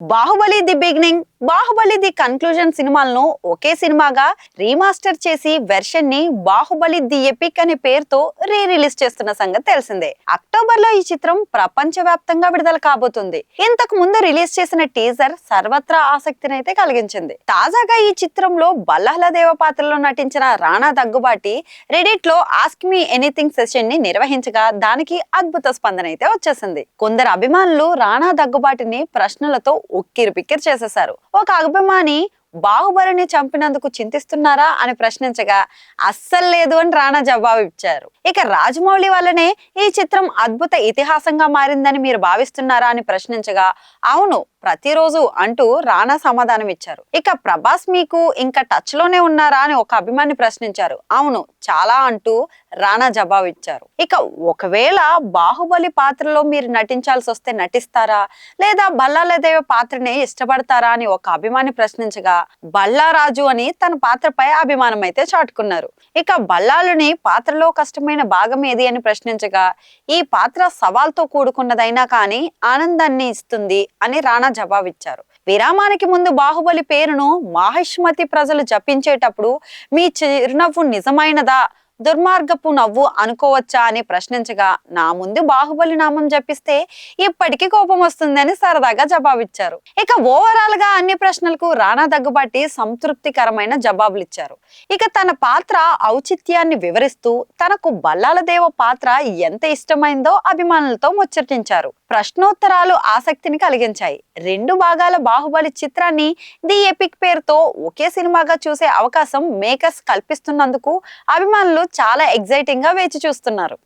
Baahubali the beginning Baahubali the conclusion సినిమాలను ఒకే సినిమాగా రీమాస్టర్ చేసి వెర్షన్ని బాహుబలి ది ఎపిక్ అనే పేరుతో రీ రిలీజ్ చేస్తున్న సంగతి తెలిసిందే. అక్టోబర్లో ఈ చిత్రం ప్రపంచ వ్యాప్తంగా విడుదల కాబోతుంది. ఇంతకు ముందు రిలీజ్ చేసిన టీజర్ సర్వత్రా ఆసక్తిని అయితే కలిగించింది. తాజాగా ఈ చిత్రంలో బల్లాహ్ల దేవ పాత్రలో నటించిన రాణా దగ్గుబాటి రెడిట్లో ఆస్క్ మీ ఎనీథింగ్ సెషన్ని నిర్వహించగా దానికి అద్భుత స్పందన అయితే వచ్చేసింది. కొందరు అభిమానులు రాణా దగ్గుబాటిని ప్రశ్నలతో ఉక్కిరి పిక్కిరి చేసేశారు. ఒక అభిమాని బాహుబలిని చంపినందుకు చింతిస్తున్నారా అని ప్రశ్నించగా అస్సలు లేదు అని రాణా జవాబు ఇచ్చారు. ఇక రాజమౌళి వల్లనే ఈ చిత్రం అద్భుత ఇతిహాసంగా మారిందని మీరు భావిస్తున్నారా అని ప్రశ్నించగా అవును ప్రతిరోజు అంటూ రాణా సమాధానం ఇచ్చారు. ఇక ప్రభాస్ మీకు ఇంకా టచ్లోనే ఉన్నారా అని ఒక అభిమాని ప్రశ్నించారు. అవును చాలా అంటూ రానా జవాబు ఇచ్చారు. ఇక ఒకవేళ బాహుబలి పాత్రలో మీరు నటించాల్సి వస్తే నటిస్తారా? లేదా బల్లాలదేవ పాత్రనే ఇష్టపడతారా అని ఒక అభిమాని ప్రశ్నించగా బల్లారాజు అని తన పాత్రపై అభిమానం అయితే చాటుకున్నారు. ఇక బల్లాలుని పాత్రలో కష్టమైన భాగం ఏది అని ప్రశ్నించగా ఈ పాత్ర సవాల్తో కూడుకున్నదైనా కానీ ఆనందాన్ని ఇస్తుంది అని రాణా జవాబిచ్చారు. విరామానికి ముందు బాహుబలి పేరును మాహిష్మతి ప్రజలు జపించేటప్పుడు మీ చిరునవ్వు నిజమైనదా? దుర్మార్గపు నవ్వు అనుకోవచ్చా అని ప్రశ్నించగా నా ముందు బాహుబలి నామం జపిస్తే ఇప్పటికీ కోపం వస్తుందని సరదాగా జవాబిచ్చారు. ఇక ఓవరాల్గా అన్ని ప్రశ్నలకు రాణా దగ్గుబాటి సంతృప్తికరమైన జవాబులు ఇచ్చారు ఇక తన పాత్ర ఔచిత్యాన్ని వివరిస్తూ తనకు బల్లాలదేవ పాత్ర ఎంత ఇష్టమైందో అభిమానులతో ముచ్చటించారు. ప్రశ్నోత్తరాలు ఆసక్తిని కలిగించాయి. రెండు భాగాల బాహుబలి చిత్రాన్ని ది ఎపిక్ పేరుతో ఒకే సినిమాగా చూసే అవకాశం మేకర్స్ కల్పిస్తున్నందుకు అభిమానులు చాలా ఎగ్జైటింగ్గా వేచి చూస్తున్నారు.